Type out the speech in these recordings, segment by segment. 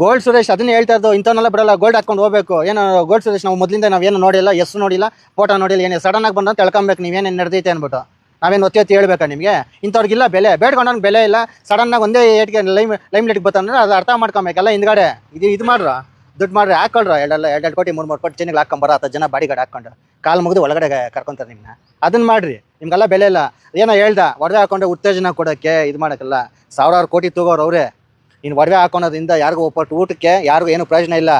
Gold Suresh ಅದನ್ನ ಹೇಳ್ತಾ ಇದ್ದು ಇಂಥವನ್ನೆಲ್ಲ ಬಿಡಲ್ಲ ಗೋಲ್ಡ್ ಹಾಕೊಂಡು ಹೋಗ್ಬೇಕು. ಏನು ಗೋಲ್ಡ್ ಸುರೇಶ್, ನಾವು ಮೊದಲಿಂದ ನಾವೇನು ನೋಡಿಲ್ಲ ಎಸ್ ನೋಡಿಲ್ಲ ಫೋಟೋ ನೋಡಿಲ್ಲ, ಏನು ಸಡನ್ ಆಗಿ ಬಂದಂತ ತಿಳ್ಕೊಬೇಕು ನೀವೇನೇನು ನಡೆದೈತೆ ಅಂದ್ಬಿಟ್ಟು. ನಾವೇನು ಒತ್ತಿ ಒತ್ತಿ ಹೇಳ್ಬೇಕಾ ನಿಮಗೆ? ಇಂಥವ್ರಿಗಿಲ್ಲ ಬೆಲೆ ಬೇಡ್ಕೊಂಡು ಬೆಲೆ ಇಲ್ಲ. ಸಡನ್ ಆಗಿ ಒಂದೇ ಏಟ್ಗೆ ಲೈಮ್ ಲೈಮ್ ಲೈಟ್ಗೆ ಬರ್ತಂದ್ರೆ ಅದು ಅರ್ಥ ಮಾಡ್ಕೊಬೇಕಲ್ಲ ಹಿಂದ್ಗಡೆ, ಇದು ಇದು ಮಾಡ್ರ? ದುಡ್ಡು ಮಾಡ್ರಿ ಹಾಕೊಳ್ರ? ಎರಡೆಲ್ಲ ಎರಡೆರಡು ಕೋಟಿ, ಮೂರು ಮೂರು ಕೋಟಿ ಚೆನ್ನಾಗಿ ಹಾಕೊಂಬರ ಹತ್ತು ಜನ ಬಾಡಿಗಾರ್ಡ್ ಹಾಕೊಂಡು ಕಾಲು ಮುಗಿದು ಒಳಗಡೆ ಕರ್ಕೊಂತಾರೆ ನಿಮ್ಮನ್ನ ಅದನ್ನ ಮಾಡ್ರಿ. ನಿಮ್ಗೆಲ್ಲ ಬೆಲೆ ಇಲ್ಲ. ಏನೋ ಹೇಳ್ದ ಒಡೆದ ಹಾಕೊಂಡು ಉತ್ತೇಜನ ಕೊಡೋಕ್ಕೆ, ಇದು ಮಾಡೋಕ್ಕಲ್ಲ. ಸಾವಿರಾರು ಕೋಟಿ ತೂಗೋರು ಅವರೇ. ಇನ್ನು ಒಡವೆ ಹಾಕೊಳೋದ್ರಿಂದ ಯಾರಿಗೂ ಒಪ್ಪಟ್ಟು ಊಟಕ್ಕೆ ಯಾರಿಗೂ ಏನು ಪ್ರಯೋಜನ ಇಲ್ಲ.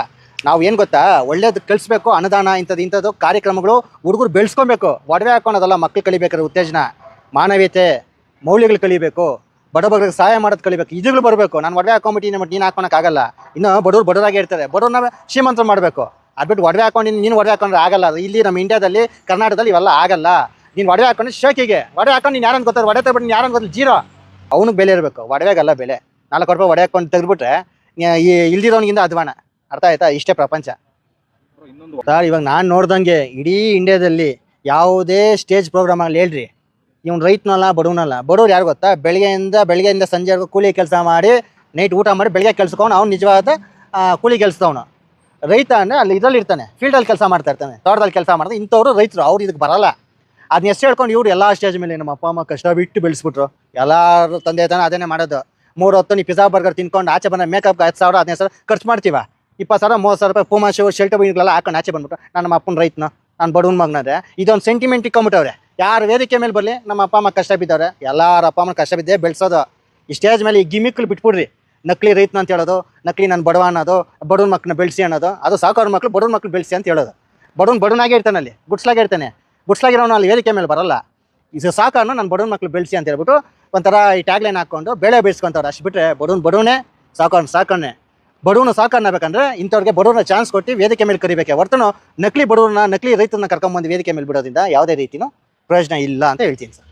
ನಾವು ಏನು ಗೊತ್ತಾ? ಒಳ್ಳೇದು ಕಳಿಸ್ಬೇಕು ಅನುದಾನ ಇಂಥದ್ದು ಇಂಥದ್ದು ಕಾರ್ಯಕ್ರಮಗಳು ಹುಡುಗರು ಬೆಳೆಸ್ಕೊಬೇಕು. ಒಡವೆ ಹಾಕೊಳೋದಲ್ಲ ಮಕ್ಕಳು ಕಲಿಬೇಕಾದ್ರೆ ಉತ್ತೇಜನ. ಮಾನವೀಯತೆ, ಮೌಲ್ಯಗಳು ಕಲಿಬೇಕು. ಬಡಬಗ್ರಿಗೆ ಸಹಾಯ ಮಾಡೋದು ಕಲಿಬೇಕು. ಇದುಗಳು ಬರಬೇಕು. ನಾನು ಒಡವೆ ಹಾಕೊಂಬಿಟ್ಟು ಬಟ್ ನೀನು ಹಾಕೊಳಕ್ಕಾಗಲ್ಲ ಇನ್ನು ಬಡವ್ರು ಬಡವರಾಗೇ ಇರ್ತಾರೆ ಬಡವ್ರನ್ನ ಶ್ರೀಮಂತರು ಮಾಡಬೇಕು. ಅದು ಬಿಟ್ಟು ಒಡವೆ ಹಾಕೊಂಡು ನೀನು ಒಡವೆ ಹಾಕೊಂಡ್ರೆ ಆಗಲ್ಲ. ಅದು ಇಲ್ಲಿ ನಮ್ಮ ಇಂಡಿಯಾದಲ್ಲಿ, ಕರ್ನಾಟಕದಲ್ಲಿ ಇವೆಲ್ಲ ಆಗಲ್ಲ. ನೀನು ಒಡವೆ ಹಾಕೊಂಡು ಶೋಕಿಗೆ. ಒಡವೆ ಹಾಕೊಂಡು ನೀನು ಯಾರನ್ನು ಗೊತ್ತಾರೆ ಒಡೆ ತಗೊಂಡು ಯಾರನ್ನು ಗೊತ್ತಿಲ್ಲ ಜೀರೋ. ಅವನಿಗೆ ಬೆಲೆ ಇರಬೇಕು. ಒಡವೆಗಲ್ಲ ಬೆಲೆ. ನಾಲ್ಕು ರೂಪಾಯಿ ಒಡೆ ಹಾಕೊಂಡು ತೆಗೆದ್ಬಿಟ್ರೆ ಈ ಇಲ್ದಿರೋನಿಗಿಂತ ಅಧ್ವಾನ. ಅರ್ಥ ಆಯ್ತಾ? ಇಷ್ಟೇ ಪ್ರಪಂಚ. ಸರ್, ಇವಾಗ ನಾನು ನೋಡ್ದಂಗೆ ಇಡೀ ಇಂಡಿಯಾದಲ್ಲಿ ಯಾವುದೇ ಸ್ಟೇಜ್ ಪ್ರೋಗ್ರಾಮ್ ಆಗಲಿ, ಹೇಳ್ರಿ. ಇವ್ನು ರೈತನಲ್ಲ, ಬಡವನಲ್ಲ. ಬಡವ್ರು ಯಾರು ಗೊತ್ತಾ? ಬೆಳಗ್ಗೆಯಿಂದ ಬೆಳಗ್ಗೆಯಿಂದ ಸಂಜೆವರೆಗೂ ಕೂಲಿ ಕೆಲಸ ಮಾಡಿ, ನೈಟ್ ಊಟ ಮಾಡಿ ಬೆಳಗ್ಗೆ ಕೆಲ್ಸಕೊಂಡು ಅವ್ನು ನಿಜವಾದ ಕೂಲಿ ಕೆಲಸದವನು. ರೈತ ಅಂದರೆ ಅಲ್ಲಿ ಇದರಲ್ಲಿ ಇರ್ತಾನೆ. ಫೀಲ್ಡಲ್ಲಿ ಕೆಲಸ ಮಾಡ್ತಾ ಇರ್ತಾನೆ. ತೋಟದಲ್ಲಿ ಕೆಲಸ ಮಾಡ್ತಾರೆ ಇಂಥವ್ರು ರೈತರು, ಅವ್ರು ಇದಕ್ಕೆ ಬರಲ್ಲ. ಅದನ್ನ ಎಷ್ಟು ಹೇಳ್ಕೊಂಡು ಇವ್ರು ಎಲ್ಲ ಸ್ಟೇಜ್ ಮೇಲೆ ನಮ್ಮ ಅಪ್ಪ, ಅಮ್ಮ ಕಷ್ಟ ಬಿಟ್ಟು ಬೆಳೆಸ್ಬಿಟ್ರು. ಎಲ್ಲರೂ ತಂದೆ ತಾನೆ ಅದನ್ನೇ ಮಾಡೋದು. ಮೂರು ಹೊತ್ತು ನೀವು ಪಿಜ್ಜಾ ಬರ್ಗರ್ ತಿನ್ಕೊಂಡು ಆಚೆ ಬಂದ ಮೇಕಪ್ ಹತ್ತು ಸಾವಿರ, ಹದಿನೈದು ಸಾವಿರ ಖರ್ಚು ಮಾಡ್ತೀವ. ಇಪ್ಪತ್ತು ಸಾವಿರ, ಮೂವತ್ತು ಸಾವಿರ ರೂಪಾಯಿ ಪೂಮಾ ಶೋ ಶರ್ಟ್ ಬೈಗಳೆಲ್ಲ ಹಾಕೊಂಡು ಆಚೆ ಬಂದ್ಬಿಟ್ಟು ನಮ್ಮ ಅಪ್ಪನ ರೈತನ ನಾನು ಬಡವನ ಮಗನದೆ. ಇದೊಂದು ಸೆಂಟಿಮೆಂಟ್ ಇಕ್ಕೊಂಬಿಟ್ಟವ್ರೆ ಯಾರು ವೇದಿಕೆ ಮೇಲೆ ಬರಲಿ, ನಮ್ಮ ಅಪ್ಪ, ಅಮ್ಮ ಕಷ್ಟ ಬಿದ್ದವ್ರೆ. ಎಲ್ಲರ ಅಪ್ಪ, ಅಮ್ಮನ ಕಷ್ಟ ಬಿದ್ದೇ ಬೆಳೆಸೋದು. ಈ ಸ್ಟೇಜ್ ಮೇಲೆ ಈ ಗಿಮಿಕ್లు ಬಿಟ್ಬಿಡ್ರಿ. ನಕಲಿ ರೈತನ ಅಂತ ಹೇಳೋದು, ನಕಲಿ ನಾನು ಬಡವ ಅನ್ನೋದು, ಬಡವನ ಮಕ್ಕಳನ್ನ ಬೆಳೆಸಿ ಅನ್ನೋದು, ಅದು ಸಾಕೋರ ಮಕ್ಕಳು ಬಡವನ ಮಕ್ಕಳು ಬೆಳೆಸಿ ಅಂತ ಹೇಳೋದು. ಬಡವನ್ ಬಡವನಾಗೆ ಇರ್ತಾನೆ ಅಲ್ಲಿ, ಗುಡ್ಸ್ಲಾಗೆ ಇರ್ತಾನೆ. ಗುಡ್ಸ್ಲಾಗಿರೋನು ಅಲ್ಲಿ ವೇದಿಕೆ ಮೇಲೆ ಬರಲ್ಲ. ಇದು ಸಾಕಾರನ ನಾನು ಬಡವನ ಮಕ್ಳು ಬೆಳೆಸಿ ಅಂತ ಹೇಳ್ಬಿಟ್ಟು ಒಂಥರ ಈ ಟ್ಯಾಗ್ಲೈನ್ ಹಾಕೊಂಡು ಬೆಳೆ ಬೆಳೆಸ್ಕೊಂತವ್ರು ಅಷ್ಟು ಬಿಟ್ಟರೆ ಬಡವನ್ ಬಡವನೇ ಸಾಕಣ್ಣ ಸಾಕಣ್ಣೆ ಸಾಕಣ್ಣ ಬೇಕಂದ್ರೆ ಇಂಥವ್ರಿಗೆ ಬಡವನ ಚಾನ್ಸ್ ಕೊಟ್ಟು ವೇದಿಕೆ ಮೇಲೆ ಕರಿಬೇಕೆ. ಹೊರತನು ನಕಲಿ ಬಡವ್ರನ್ನ, ನಕಲಿ ರೈತರನ್ನ ಕರ್ಕೊಂಬಂದು ವೇದಿಕೆ ಮೇಲೆ ಬಿಡೋದ್ರಿಂದ ಯಾವುದೇ ರೀತಿಯೂ ಪ್ರಯೋಜನ ಇಲ್ಲ ಅಂತ ಹೇಳ್ತೀನಿ ಸರ್.